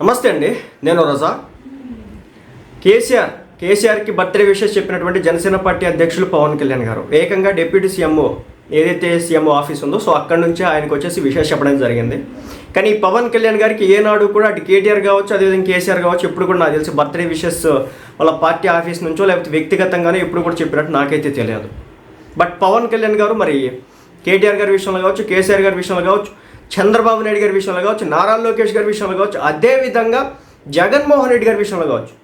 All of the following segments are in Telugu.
నమస్తే అండి నేను రజా. కేసీఆర్ కేసీఆర్కి బర్త్డే విషయస్ చెప్పినటువంటి జనసేన పార్టీ అధ్యక్షులు పవన్ కళ్యాణ్ గారు. ఏకంగా డిప్యూటీ సీఎంఓ ఏదైతే సీఎంఓ ఆఫీస్ ఉందో సో అక్కడి నుంచి ఆయనకు వచ్చేసి విషయం చెప్పడం జరిగింది. కానీ ఈ పవన్ కళ్యాణ్ గారికి ఏనాడు కూడా అటు కేటీఆర్ కావచ్చు అదేవిధంగా కేసీఆర్ కావచ్చు ఎప్పుడు కూడా నాకు తెలిసి బర్త్డే విషెస్ వాళ్ళ పార్టీ ఆఫీస్ నుంచో లేకపోతే వ్యక్తిగతంగానే ఎప్పుడు కూడా చెప్పినట్టు నాకైతే తెలియదు. బట్ పవన్ కళ్యాణ్ గారు మరి కేటీఆర్ గారి విషయంలో కావచ్చు కేసీఆర్ గారి విషయంలో కావచ్చు చంద్రబాబు నాయుడు గారి విషయంలో కావచ్చు నారా లోకేష్ గారి విషయంలో కావచ్చు అదేవిధంగా జగన్మోహన్ రెడ్డి గారి విషయంలో కావచ్చు.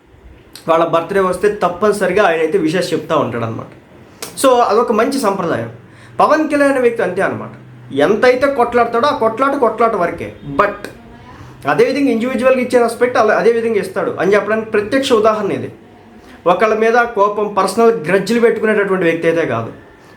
వాళ్ళ బర్త్డే వస్తే తప్పనిసరిగా ఆయన అయితే విషెస్ చెప్తూ ఉంటాడనమాట సో అదొక మంచి సంప్రదాయం. పవన్ కళ్యాణ్ వ్యక్తి అంతే అనమాట ఎంతైతే కొట్లాడతాడో ఆ కొట్లాట కొట్లాట వరకే. బట్ అదేవిధంగా ఇండివిజువల్గా ఇచ్చే రెస్పెక్ట్ అలా అదేవిధంగా ఇస్తాడు. అని చెప్పడానికి ప్రత్యక్ష ఉదాహరణ ఇది. ఒకళ్ళ మీద కోపం పర్సనల్ గ్రజ్జులు పెట్టుకునేటటువంటి వ్యక్తి అయితే కాదు.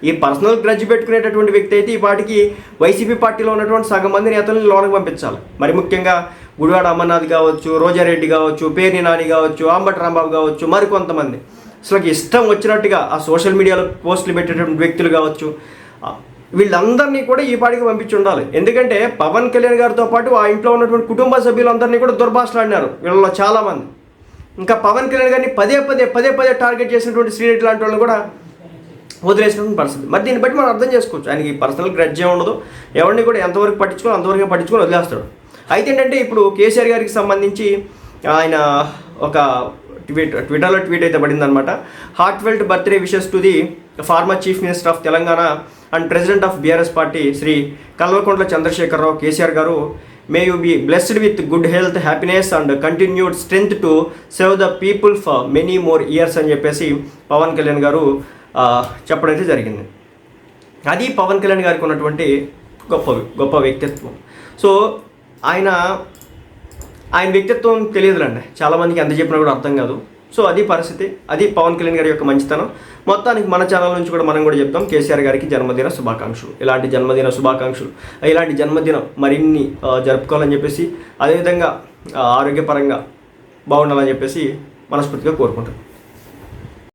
ఈ పర్సనల్ గ్రడ్జ్ పెట్టుకునేటటువంటి వ్యక్తి అయితే ఈ పాటికి వైసీపీ పార్టీలో ఉన్నటువంటి సగం మంది నేతలను లోనకు పంపించాలి. మరి ముఖ్యంగా గుడివాడ అమర్నాథ్ కావచ్చు రోజారెడ్డి కావచ్చు పేర్ని నాని కావచ్చు అంబటి రాంబాబు కావచ్చు మరికొంతమంది అసలు ఇష్టం వచ్చినట్టుగా ఆ సోషల్ మీడియాలో పోస్టులు పెట్టేటటువంటి వ్యక్తులు కావచ్చు వీళ్ళందరినీ కూడా ఈ పాటికి పంపించి ఉండాలి. ఎందుకంటే పవన్ కళ్యాణ్ గారితో పాటు ఆ ఇంట్లో ఉన్నటువంటి కుటుంబ సభ్యులందరినీ కూడా దుర్భాషలాడినారు వీళ్ళలో చాలామంది. ఇంకా పవన్ కళ్యాణ్ గారిని పదే పదే పదే పదే టార్గెట్ చేసినటువంటి శ్రీరెడ్డి లాంటి వాళ్ళని కూడా వదిలేసినటువంటి పరిస్థితి. మరి దీన్ని బట్టి మనం అర్థం చేసుకోవచ్చు. ఆయనకి పర్సనల్ గ్రడ్జ్ ఉండదు. ఎవరిని కూడా ఎంతవరకు పట్టించుకొని అంతవరకు పట్టించుకొని వదిలేస్తాడు. అయితే ఏంటంటే ఇప్పుడు కేసీఆర్ గారికి సంబంధించి ఆయన ఒక ట్వీట్ ట్విట్టర్లో ట్వీట్ అయితే పడిందనమాట heartfelt birthday wishes to the former chief minister of Telangana and president of BRS party Shri Kalvakuntla Chandrashekar Rao KCR garu may you be blessed with good health happiness and continued strength to save the people for many more years అని చెప్పేసి పవన్ కళ్యాణ్ గారు చెప్పడం అయితే జరిగింది. అది పవన్ కళ్యాణ్ గారికి ఉన్నటువంటి గొప్ప గొప్ప వ్యక్తిత్వం. సో ఆయన ఆయన వ్యక్తిత్వం తెలియదులండి. చాలామందికి ఎంత చెప్పినా కూడా అర్థం కాదు. సో అది పరిస్థితి. అది పవన్ కళ్యాణ్ గారి యొక్క మంచితనం. మొత్తానికి మన ఛానల్ నుంచి కూడా మనం కూడా చెప్తాం కేసీఆర్ గారికి జన్మదిన శుభాకాంక్షలు. ఇలాంటి జన్మదిన శుభాకాంక్షలు. ఇలాంటి జన్మదినం మరిన్ని జరుపుకోవాలని చెప్పేసి అదేవిధంగా ఆరోగ్యపరంగా బాగుండాలని చెప్పేసి మనస్ఫూర్తిగా కోరుకుంటాం